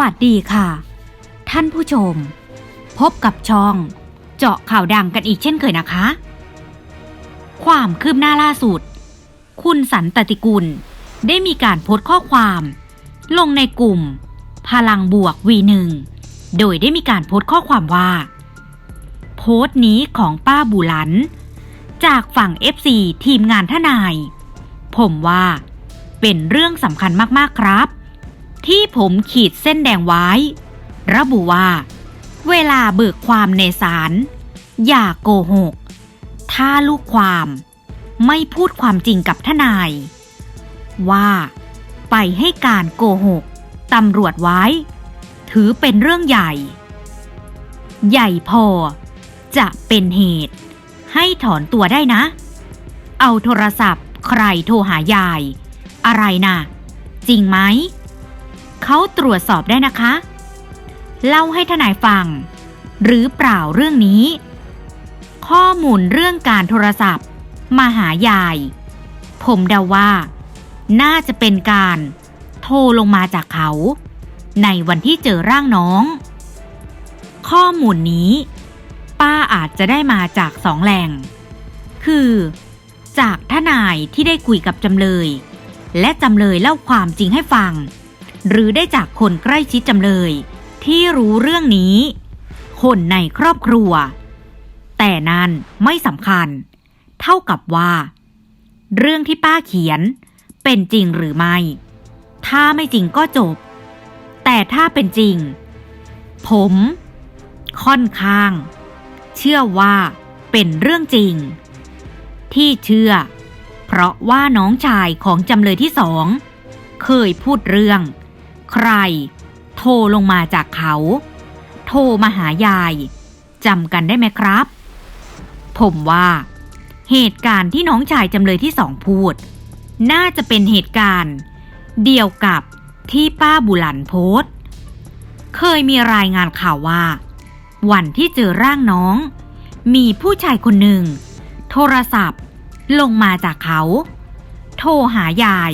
วัสดีค่ะ ท่านผู้ชม พบกับช่อง เจาะข่าวดังกันอีกเช่นเคยนะคะ ความคืบหน้าล่าสุด คุณสันตติกุล ได้มีการโพสต์ข้อความ ลงในกลุ่ม พลังบวก V1 โดยได้มีการโพสต์ข้อความว่า โพสต์นี้ของป้าบุหลัน จากฝั่ง FC ทีมงานทนาย ผมว่า เป็นเรื่องสำคัญมากๆครับ ที่ผมขีดเส้นแดงไว้ ระบุว่า เวลาเบิกความในศาลอย่าโกหก ถ้าลูกความ ไม่พูดความจริงกับทนาย ว่า ไปให้การโกหกตำรวจไว้ ถือเป็นเรื่องใหญ่ ใหญ่พอ จะเป็นเหตุ ให้ถอนตัวได้นะ เอาโทรศัพท์ใครโทรหายาย อะไรนะ จริงไหม เขาตรวจสอบได้นะคะ เล่าให้ทนายฟัง หรือเปล่าเรื่องนี้ ข้อมูลเรื่องการโทรศัพท์ มาหายาย ผมเดาว่า น่าจะเป็นการโทรลงมาจากเขา ในวันที่เจอร่างน้อง ข้อมูลนี้ ป้าอาจจะได้มาจากสองแหล่ง คือ จากทนายที่ได้คุยกับจำเลย และจำเลยเล่าความจริงให้ฟัง หรือได้จากคนใกล้ชิดจำเลย ที่รู้เรื่องนี้ คนในครอบครัว แต่นั้นไม่สำคัญ เท่ากับว่า เรื่องที่ป้าเขียนเป็นจริงหรือไม่ ถ้าไม่จริงก็จบ แต่ถ้าเป็นจริง ผม ค่อนข้าง เชื่อว่าเป็นเรื่องจริง ที่เชื่อ เพราะว่าน้องชายของจำเลยที่สอง เคยพูดเรื่อง ใคร โทรลงมาจากเขา โทรมาหายายจำกันได้ไหมครับ ผมว่า เหตุการณ์ที่น้องชายจำเลยที่สองพูด น่าจะเป็นเหตุการณ์ เดียวกับที่ป้าบุหลันโพสต์ เคยมีรายงานข่าวว่า วันที่เจอร่างน้อง มีผู้ชายคนหนึ่ง โทรศัพท์ลงมาจากเขา โทรหายาย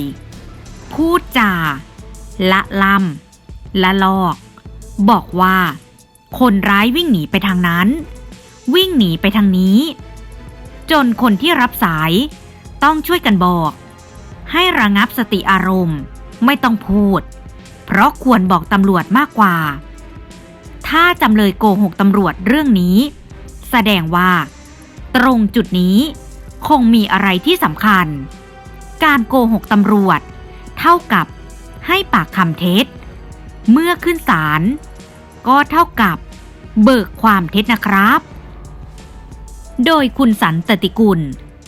พูดจา ละลำละลอก บอกว่า คนร้ายวิ่งหนีไปทางนั้น วิ่งหนีไปทางนี้ จนคนที่รับสายต้องช่วยกันบอก ให้ระงับสติอารมณ์ไม่ต้องพูด เพราะควรบอกตำรวจมากกว่า ถ้าจำเลยโกหกตำรวจเรื่องนี้ แสดงว่า ตรงจุดนี้คงมีอะไรที่สำคัญ การโกหกตำรวจ เท่ากับ ให้ปากคำเท็จ เมื่อขึ้นศาลก็เท่ากับเบิกความเท็จนะครับ โดยคุณสันตติกุล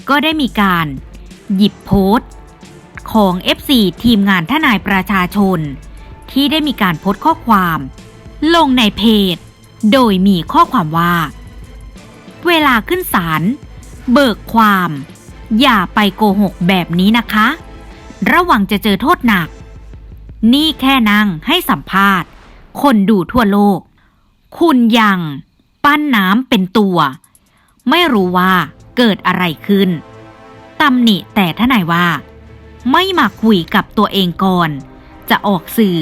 ก็ได้มีการหยิบโพสต์ ของ FC ทีมงานทนายประชาชน ที่ได้มีการโพสต์ข้อความ ลงในเพจ โดยมีข้อความว่า เวลาขึ้นศาลเบิกความ อย่าไปโกหกแบบนี้นะคะ ระวังจะเจอโทษหนัก นี่แค่นั่งให้สัมภาษณ์ คนดูทั่วโลก คุณยังปั้นน้ำเป็นตัว ไม่รู้ว่าเกิดอะไรขึ้นตำหนิแต่ทนายว่า ไม่มาคุยกับตัวเองก่อน จะออกสื่อ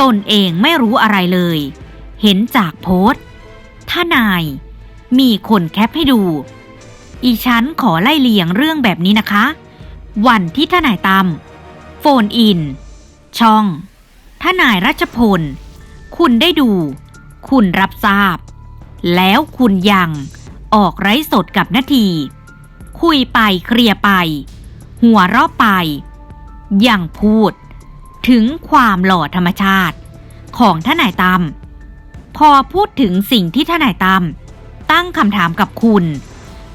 ตนเองไม่รู้อะไรเลย เห็นจากโพสต์ทนาย มีคนแคปให้ดู อีฉันขอไล่เลียงเรื่องแบบนี้นะคะ วันที่ทนายตั้มโฟนอิน ช่องทนายรัชพล คุณได้ดู คุณรับทราบ แล้วคุณยังออกไร้สดกับนาที คุยไปเคลียร์ไป หัวเราะไป ยังพูด ถึงความหล่อธรรมชาติ ของทนายตั้มพอพูดถึงสิ่งที่ทนายตั้มตั้งคำถามกับคุณ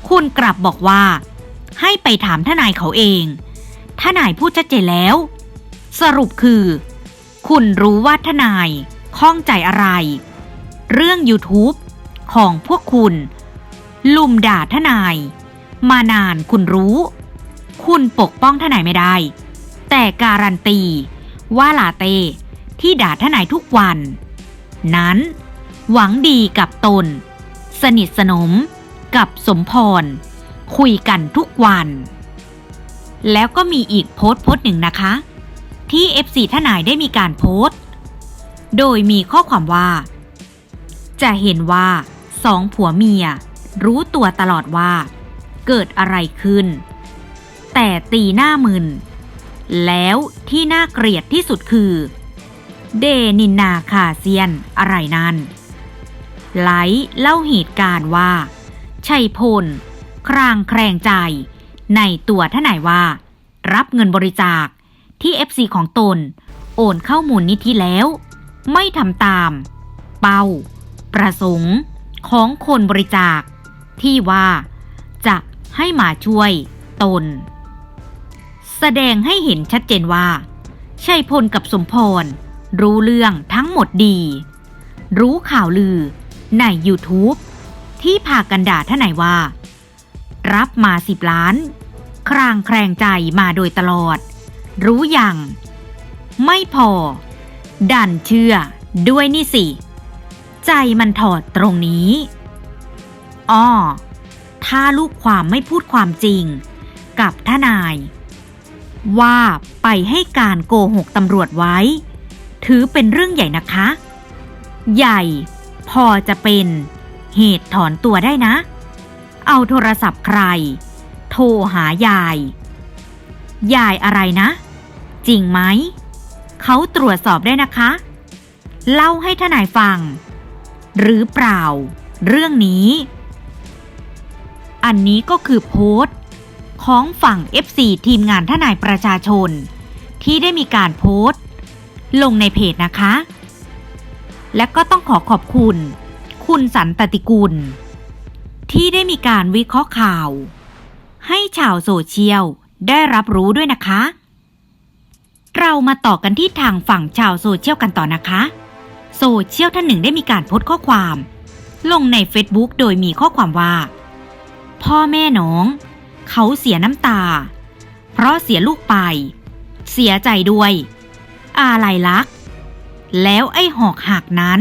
คุณกลับบอกว่า ให้ไปถามทนายเขาเอง ทนายพูดชัดเจนแล้ว สรุปคือ คุณรู้ว่าทนายข้องใจอะไร เรื่อง YouTube ของพวกคุณ ลุมด่าทนาย มานานคุณรู้ คุณปกป้องทนายไม่ได้ แต่การันตี ว่าลาเต้ที่ด่าทนายทุกวัน นั้น หวังดีกับตน สนิทสนมกับสมพร คุยกันทุกวัน แล้วก็มีอีกโพสต์โพสต์หนึ่งนะคะ ที่ FC ทนายได้มีการโพสต์ โดยมีข้อความว่า จะเห็นว่าสองผัวเมีย รู้ตัวตลอดว่า เกิดอะไรขึ้น แต่ตีหน้ามึน แล้วที่น่าเกลียดที่สุดคือ เดนินนาคาเซียนอะไรนั่นไลท์เล่าเหตุการณ์ว่าชัยพล ครางแครงใจ ในตัวท่านไหนว่า รับเงินบริจาค ที่ FC ของตน โอนเข้ามูลนิธิแล้ว ไม่ทำตาม เป้า ประสงค์ ของคนบริจาค ที่ว่า จะให้มาช่วยตน แสดงให้เห็นชัดเจนว่าชัยพลกับสมพร รู้เรื่องทั้งหมดดี รู้ข่าวลือใน YouTube ที่พากันด่าท่านไหนว่า รับมาสิบล้าน ครางแครงใจมาโดยตลอด รู้อยังไม่พอ ดันเชื่อด้วยนี่สิ ใจมันถอดตรงนี้อ้อถ้าลูกความไม่พูดความจริง กับทนาย ว่าไปให้การโกหกตำรวจไว้ ถือเป็นเรื่องใหญ่นะคะ ใหญ่พอจะเป็นเหตุถอนตัวได้นะ เอาโทรศัพท์ใคร โทรหายาย ยายอะไรนะ จริงไหม เขาตรวจสอบได้นะคะ เล่าให้ทนายฟัง หรือเปล่า เรื่องนี้ อันนี้ก็คือโพสต์ ของฝั่ง FC ทีมงานทนายประชาชน ที่ได้มีการโพสต์ ลงในเพจนะคะ และก็ต้องขอขอบคุณ คุณสันตติกุล ที่ได้มีการวิเคราะห์ข่าว ให้ชาวโซเชียลได้รับรู้ด้วยนะคะ เรามาต่อกันที่ทางฝั่งชาวโซเชียลกันต่อนะคะ โซเชียลท่านหนึ่งได้มีการโพสต์ข้อความ ลงใน Facebook โดยมีข้อความว่า พ่อแม่น้อง เขาเสียน้ำตา เพราะเสียลูกไป เสียใจด้วยอะไรลักแล้วไอ้หอกหักนั้น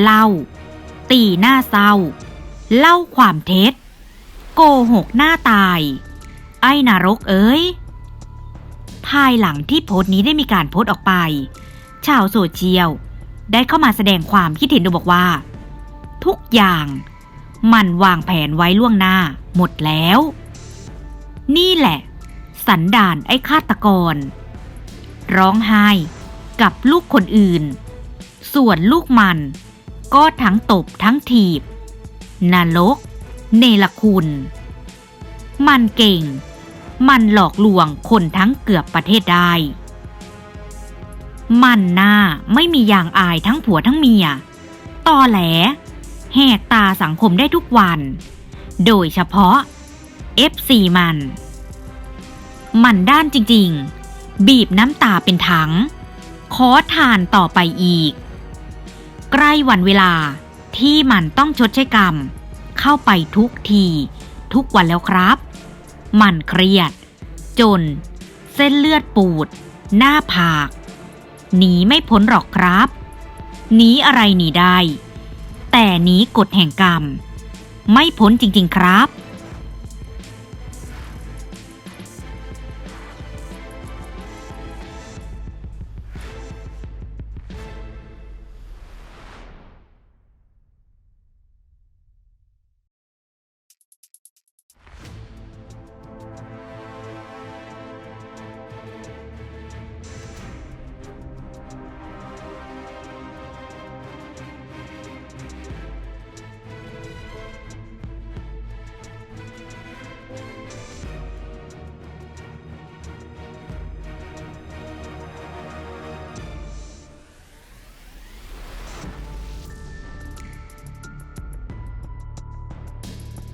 เล่า ตีหน้าเศร้า เล่าความเท็จ โกหกหน้าตาย ไอ้นรกเอ้ย ภายหลังที่โพสต์นี้ได้มีการโพสต์ออกไป ชาวโซเชียลได้เข้ามาแสดงความคิดเห็นโดยบอกว่า ทุกอย่างมันวางแผนไว้ล่วงหน้าหมดแล้ว นี่แหละ สันดานไอ้ฆาตกร ร้องไห้กับลูกคนอื่น ส่วนลูกมัน ก็ทั้งตบทั้งถีบนรก เนรคุณ มันเก่ง มันหลอกลวงคนทั้งเกือบประเทศได้ มันหน้าไม่มียางอายทั้งผัวทั้งเมีย ตอแหล แหกตาสังคมได้ทุกวัน โดยเฉพาะ FC มัน มันด้านจริงๆ บีบน้ำตาเป็นถัง ขอทานต่อไปอีก ใกล้วันเวลาที่มันต้องชดใช้กรรม เข้าไปทุกที ทุกวันแล้วครับ มันเครียด จน เส้นเลือดปูด หน้าผาก หนีไม่พ้นหรอกครับ หนีอะไรหนีได้ แต่หนีกฎแห่งกรรม ไม่พ้นจริง ๆ ครับ